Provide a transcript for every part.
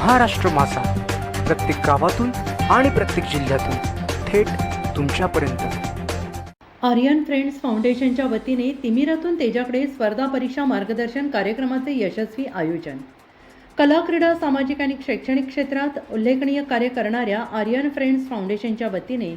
महाराष्ट्र मासा प्रत्येक गावातून आणि प्रत्येक जिल्ह्यातून थेट तुमच्यापर्यंत. आर्यन फ्रेंड्स फाउंडेशनच्या वतीने तिमिरातून तेजाकडे स्पर्धा परीक्षा मार्गदर्शन कार्यक्रमाचे यशस्वी आयोजन. कला क्रीडा सामाजिक आणि शैक्षणिक क्षेत्रात उल्लेखनीय कार्य करणाऱ्या आर्यन फ्रेंड्स फाउंडेशनच्या वतीने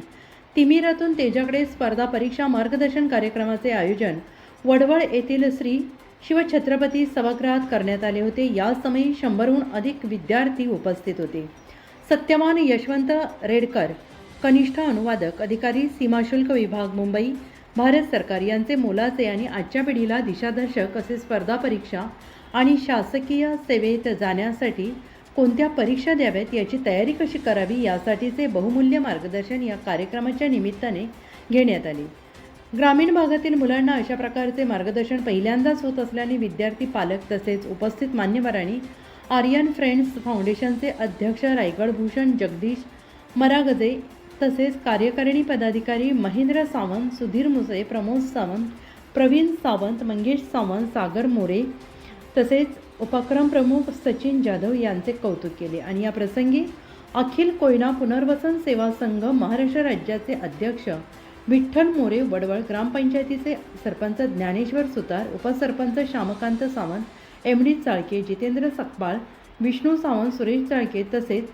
तिमिरातून तेजाकडे स्पर्धा परीक्षा मार्गदर्शन कार्यक्रमाचे आयोजन वडवळ येथील श्री शिवछत्रपती सभागृहात करण्यात आले होते. यासमयी शंभरहून अधिक विद्यार्थी उपस्थित होते. सत्यमान यशवंत रेडकर कनिष्ठ अनुवादक अधिकारी सीमाशुल्क विभाग मुंबई भारत सरकार यांचे मोलाचे आणि आजच्या पिढीला दिशादर्शक असे स्पर्धा परीक्षा आणि शासकीय सेवेत जाण्यासाठी कोणत्या परीक्षा द्याव्यात याची तयारी कशी करावी यासाठीचे बहुमूल्य मार्गदर्शन या कार्यक्रमाच्या निमित्ताने घेण्यात आले. ग्रामीण भागातील मुलांना अशा प्रकारचे मार्गदर्शन पहिल्यांदाच होत असल्याने विद्यार्थी पालक तसेच उपस्थित मान्यवरांनी आर्यन फ्रेंड्स फाउंडेशनचे अध्यक्ष रायगड भूषण जगदीश मरागजे तसेच कार्यकारिणी पदाधिकारी महेंद्र सावंत सुधीर मुसे प्रमोद सावंत प्रवीण सावंत मंगेश सावंत सागर मोरे तसेच उपक्रम प्रमुख सचिन जाधव यांचे कौतुक केले. आणि या प्रसंगी अखिल कोयना पुनर्वसन सेवा संघ महाराष्ट्र राज्याचे अध्यक्ष विठ्ठल मोरे वडवळ ग्रामपंचायतीचे सरपंच ज्ञानेश्वर सुतार उपसरपंच श्यामकांत सावंत एम डी चाळके जितेंद्र सकपाळ विष्णू सावंत सुरेश चाळके तसेच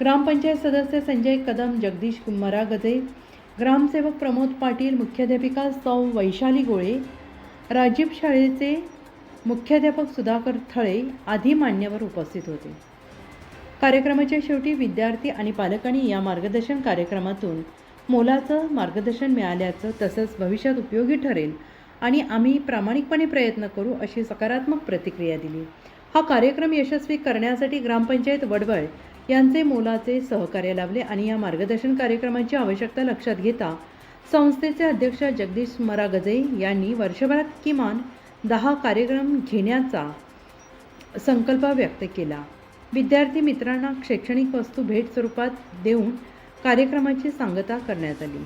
ग्रामपंचायत सदस्य संजय कदम जगदीश मरागजे ग्रामसेवक प्रमोद पाटील मुख्याध्यापिका सौ वैशाली गोळे राजीव शाळेचे मुख्याध्यापक सुधाकर थळे आदी मान्यवर उपस्थित होते. कार्यक्रमाच्या शेवटी विद्यार्थी आणि पालकांनी या मार्गदर्शन कार्यक्रमातून मोलाचं मार्गदर्शन मिळाल्याचं तसंच भविष्यात उपयोगी ठरेल आणि आम्ही प्रामाणिकपणे प्रयत्न करू अशी सकारात्मक प्रतिक्रिया दिली. हा कार्यक्रम यशस्वी करण्यासाठी ग्रामपंचायत वडवळ यांचे मोलाचे सहकार्य लाभले आणि या मार्गदर्शन कार्यक्रमाची आवश्यकता लक्षात घेता संस्थेचे अध्यक्ष जगदीश मरागजे यांनी वर्षभरात किमान दहा कार्यक्रम घेण्याचा संकल्प व्यक्त केला. विद्यार्थी मित्रांना शैक्षणिक वस्तू भेट स्वरूपात देऊन कार्यक्रमाची सांगता करण्यात आली.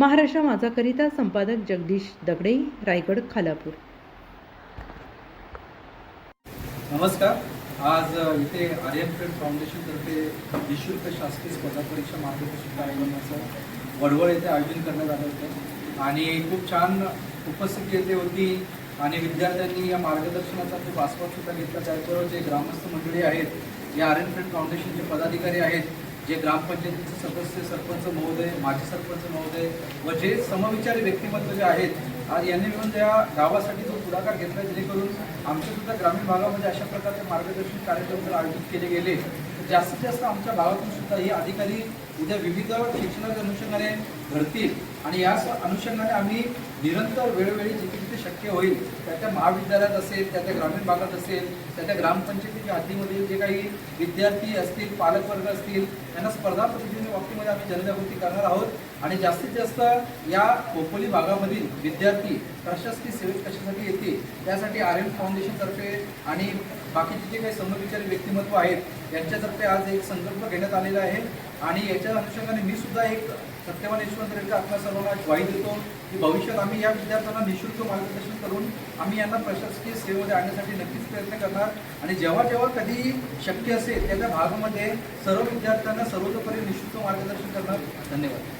महाराष्ट्र माझाकरिता संपादक जगदीश दगडे रायगड खालापूर. नमस्कार. आज इथे आर्यन फ्रेंड फाउंडेशनतर्फे निशुल्क शासकीय स्पर्धा परीक्षा मार्गदर्शक आयोजनाचं वडवळ येथे आयोजन करण्यात आलं होतं. आणि खूप छान उपस्थिती येथे होती आणि विद्यार्थ्यांनी या मार्गदर्शनाचा खूप आस्वाद सुद्धा घेतला. त्याचबरोबर जे ग्रामस्थ मंडळी आहेत जे आर्यन फ्रेंड फाउंडेशनचे पदाधिकारी आहेत जे ग्रामपंचायतीचे सदस्य सरपंच महोदय माजी सरपंच महोदय व जे समविचारी व्यक्तिमत्व जे आहेत आज यांनी मिळून त्या गावासाठी जो पुढाकार घेतला जेणेकरून आमच्या सुद्धा ग्रामीण भागामध्ये अशा प्रकारचे मार्गदर्शन कार्यक्रम जर आयोजित केले गेले. जास्तीत जास्त आमच्या भागातून सुद्धा हे अधिकारी उद्या विविध शिक्षणाच्या अनुषंगाने घडतील आणि याच अनुषंगाने आम्ही निरंतर वेळोवेळी जिथे जिथे शक्य होईल त्या त्या महाविद्यालयात असेल त्या त्या ग्रामीण भागात असेल त्या त्या ग्रामपंचायतीच्या हद्दीमध्ये जे काही विद्यार्थी असतील पालकवर्ग असतील त्यांना स्पर्धा पद्धतीने बाबतीमध्ये आम्ही जनजागृती करणार आहोत. आणि जास्तीत जास्त या खोपोली भागामधील विद्यार्थी प्रशासकीय सेवेत कशासाठी येतील त्यासाठी आर एम फाउंडेशनतर्फे आणि बाकीचे जे काही समविचारी व्यक्तिमत्व आहेत यांच्यातर्फे आज एक संकल्प घेण्यात आलेला आहे. आणि याच्या अनुषंगाने मी सुद्धा एक सत्यवान यशवंत रेड्डी आपल्या सर्वांना ग्वाही देतो. की भविष्यात आम्ही या विद्यार्थ्यांना निशुल्क मार्गदर्शन करून आम्ही यांना प्रशासकीय सेवेमध्ये आणण्यासाठी नक्कीच प्रयत्न करणार. आणि जेव्हा जेव्हा कधी शक्य असेल त्या त्या भागामध्ये सर्व विद्यार्थ्यांना सर्वतोपरी निशुल्क मार्गदर्शन करणार. धन्यवाद.